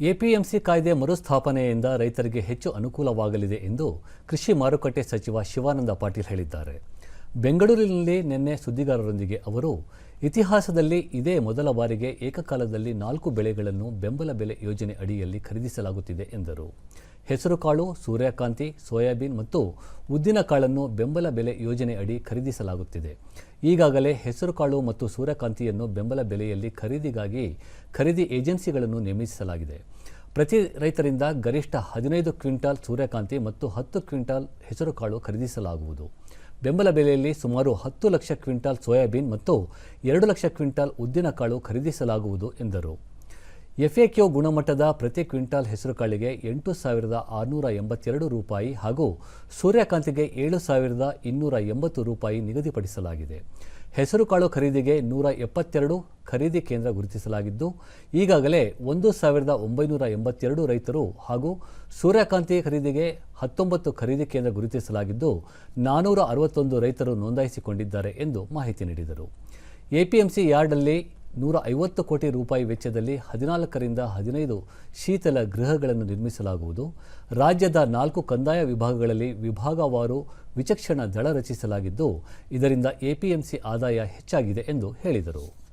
APMC ಕಾಯ್ದೆ ಮರುಸ್ಥಾಪನೆಯಿಂದ ರೈತರಿಗೆ ಹೆಚ್ಚು ಅನುಕೂಲವಾಗಲಿದೆ ಎಂದು ಕೃಷಿ ಮಾರುಕಟ್ಟೆ ಸಚಿವ ಶಿವಾನಂದ ಪಾಟೀಲ್ ಹೇಳಿದ್ದಾರೆ. ಬೆಂಗಳೂರಿನಲ್ಲಿ ನಿನ್ನೆ ಸುದ್ದಿಗಾರರೊಂದಿಗೆ ಅವರು, ಇತಿಹಾಸದಲ್ಲಿ ಇದೇ ಮೊದಲ ಬಾರಿಗೆ ಏಕಕಾಲದಲ್ಲಿ ನಾಲ್ಕು ಬೆಳೆಗಳನ್ನು ಬೆಂಬಲ ಬೆಲೆ ಯೋಜನೆ ಅಡಿಯಲ್ಲಿ ಖರೀದಿಸಲಾಗುತ್ತಿದೆ ಎಂದರು. ಹೆಸರುಕಾಳು ಸೂರ್ಯಕಾಂತಿ, ಸೋಯಾಬೀನ್ ಮತ್ತು ಉದ್ದಿನಕಾಳನ್ನು ಬೆಂಬಲ ಬೆಲೆ ಯೋಜನೆ ಅಡಿ ಖರೀದಿಸಲಾಗುತ್ತಿದೆ. ಈಗಾಗಲೇ ಹೆಸರುಕಾಳು ಮತ್ತು ಸೂರ್ಯಕಾಂತಿಯನ್ನು ಬೆಂಬಲ ಬೆಲೆಯಲ್ಲಿ ಖರೀದಿಗಾಗಿ ಖರೀದಿ ಏಜೆನ್ಸಿಗಳನ್ನು ನೇಮಿಸಲಾಗಿದೆ. ಪ್ರತಿ ರೈತರಿಂದ ಗರಿಷ್ಠ ಹದಿನೈದು ಕ್ವಿಂಟಾಲ್ ಸೂರ್ಯಕಾಂತಿ ಮತ್ತು ಹತ್ತು ಕ್ವಿಂಟಾಲ್ ಹೆಸರುಕಾಳು ಖರೀದಿಸಲಾಗುವುದು. ಬೆಂಬಲ ಬೆಲೆಯಲ್ಲಿ ಸುಮಾರು ಹತ್ತು ಲಕ್ಷ ಕ್ವಿಂಟಾಲ್ ಸೋಯಾಬೀನ್ ಮತ್ತು ಎರಡು ಲಕ್ಷ ಕ್ವಿಂಟಾಲ್ ಉದ್ದಿನಕಾಳು ಖರೀದಿಸಲಾಗುವುದು ಎಂದರು. ಎಫ್ಎಕ್ಯೂ ಗುಣಮಟ್ಟದ ಪ್ರತಿ ಕ್ವಿಂಟಾಲ್ ಹೆಸರುಕಾಳಿಗೆ ಎಂಟು ಸಾವಿರದ ಆರುನೂರ ಎಂಬತ್ತೆರಡು ರೂಪಾಯಿ ಹಾಗೂ ಸೂರ್ಯಕಾಂತಿಗೆ ಏಳು ಸಾವಿರದ ಇನ್ನೂರ ಎಂಬತ್ತು ರೂಪಾಯಿ ನಿಗದಿಪಡಿಸಲಾಗಿದೆ. ಹೆಸರುಕಾಳು ಖರೀದಿಗೆ ನೂರ ಎಪ್ಪತ್ತೆರಡು ಖರೀದಿ ಕೇಂದ್ರ ಗುರುತಿಸಲಾಗಿದ್ದು, ಈಗಾಗಲೇ ಒಂದು ಸಾವಿರದ ಒಂಬೈನೂರ ಎಂಬತ್ತೆರಡು ರೈತರು ಹಾಗೂ ಸೂರ್ಯಕಾಂತಿ ಖರೀದಿಗೆ ಹತ್ತೊಂಬತ್ತು ಖರೀದಿ ಕೇಂದ್ರ ಗುರುತಿಸಲಾಗಿದ್ದು, ನಾನೂರ ಅರವತ್ತೊಂದು ರೈತರು ನೋಂದಾಯಿಸಿಕೊಂಡಿದ್ದಾರೆ ಎಂದು ಮಾಹಿತಿ ನೀಡಿದರು. ಎಪಿಎಂಸಿ ಯಾರ್ಡ್ನಲ್ಲಿ ನೂರ ಐವತ್ತು ಕೋಟಿ ರೂಪಾಯಿ ವೆಚ್ಚದಲ್ಲಿ ಹದಿನಾಲ್ಕರಿಂದ ಹದಿನೈದು ಶೀತಲ ಗೃಹಗಳನ್ನು ನಿರ್ಮಿಸಲಾಗುವುದು. ರಾಜ್ಯದ ನಾಲ್ಕು ಕಂದಾಯ ವಿಭಾಗಗಳಲ್ಲಿ ವಿಭಾಗವಾರು ವಿಚಕ್ಷಣ ದಳ ರಚಿಸಲಾಗಿದ್ದು, ಇದರಿಂದ ಎಪಿಎಂಸಿ ಆದಾಯ ಹೆಚ್ಚಾಗಿದೆ ಎಂದು ಹೇಳಿದರು.